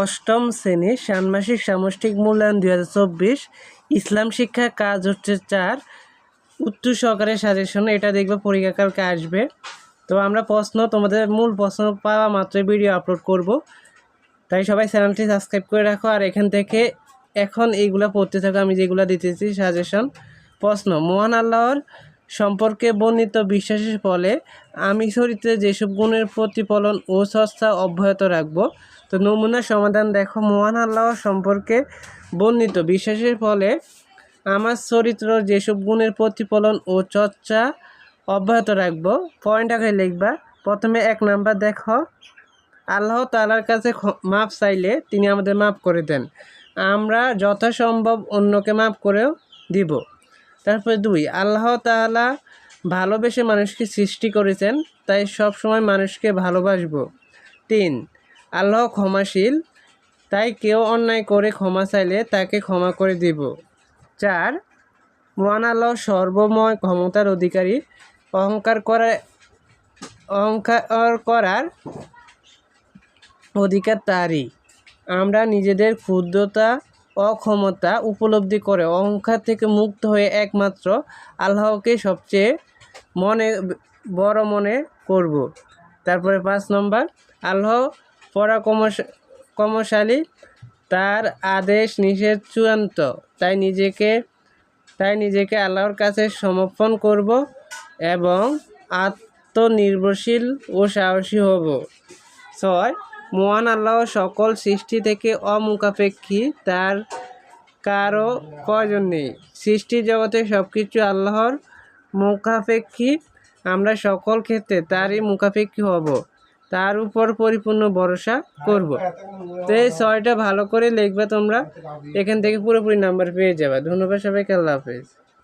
অষ্টম শ্রেণি ষান্মাসিক সামষ্টিক মূল্যায়ন দুই হাজার চব্বিশ। ইসলাম শিক্ষা কাজ হচ্ছে চার, উত্তর সহকারে সাজেশন এটা দেখবে পরীক্ষা কালকে আসবে। তো আমরা প্রশ্ন, তোমাদের মূল প্রশ্ন পাওয়া মাত্র ভিডিও আপলোড করব। তাই সবাই চ্যানেলটি সাবস্ক্রাইব করে রাখো। আর এখান থেকে এখন এইগুলা পড়তে থাকো, আমি যেগুলো দিতেছি সাজেশন প্রশ্ন, মহান আল্লাহর সম্পর্কে বর্ণিত বিশ্বাসের ফলে আমি চরিত্রে যেসব গুণের প্রতিফলন ও চর্চা অব্যাহত রাখব, তো নমুনা সমাধান দেখো। মহান আল্লাহর সম্পর্কে বর্ণিত বিশ্বাসের ফলে আমার চরিত্র যেসব গুণের প্রতিফলন ও চর্চা অব্যাহত রাখব। পয়েন্ট আগে লিখবা। প্রথমে এক নাম্বার দেখো। আল্লাহ তালার কাছে মাপ চাইলে তিনি আমাদের মাফ করে দেন। আমরা যথাসম্ভব অন্যকে মাফ করেও দিব। তারপরে দুই, আল্লাহ তাআলা ভালোবেসে মানুষকে সৃষ্টি করেছেন, তাই সব সময় মানুষকে ভালোবাসবো। তিন, আল্লাহ ক্ষমাশীল, তাই কেউ অন্যায় করে ক্ষমা চাইলে তাকে ক্ষমা করে দিব। চার, মহান আল্লাহ সর্বময় ক্ষমতার অধিকারী, অহংকার করা, অহংকার করার অধিকার তারই। আমরা নিজেদের ক্ষুদ্রতা অক্ষমতা উপলব্ধি করে অহংকার থেকে মুক্ত হয়ে একমাত্র আল্লাহকে সবচেয়ে মনে, বড় মনে করব। তারপরে পাঁচ নম্বর, আল্লাহ পরাক্রমশ কমশালী তার আদেশ নিষেধ চূড়ান্ত। তাই নিজেকে তাই নিজেকে আল্লাহর কাছে সমর্পণ করব এবং আত্মনির্ভরশীল ও সাহসী হব। ছয় মহান আল্লাহ সকল সৃষ্টি থেকে অমুখাপেক্ষী, তার কারও প্রয়োজন নেই। সৃষ্টি জগতে সব কিছু আল্লাহর মুখাপেক্ষী, আমরা সকল ক্ষেত্রে তারই মুখাপেক্ষী হব, তার উপর পরিপূর্ণ ভরসা করব। তো এই ছয়টা ভালো করে লিখবে তোমরা, এখান থেকে পুরোপুরি নাম্বার পেয়ে যাবে। ধন্যবাদ সবাইকে, আল্লাহ হাফেজ।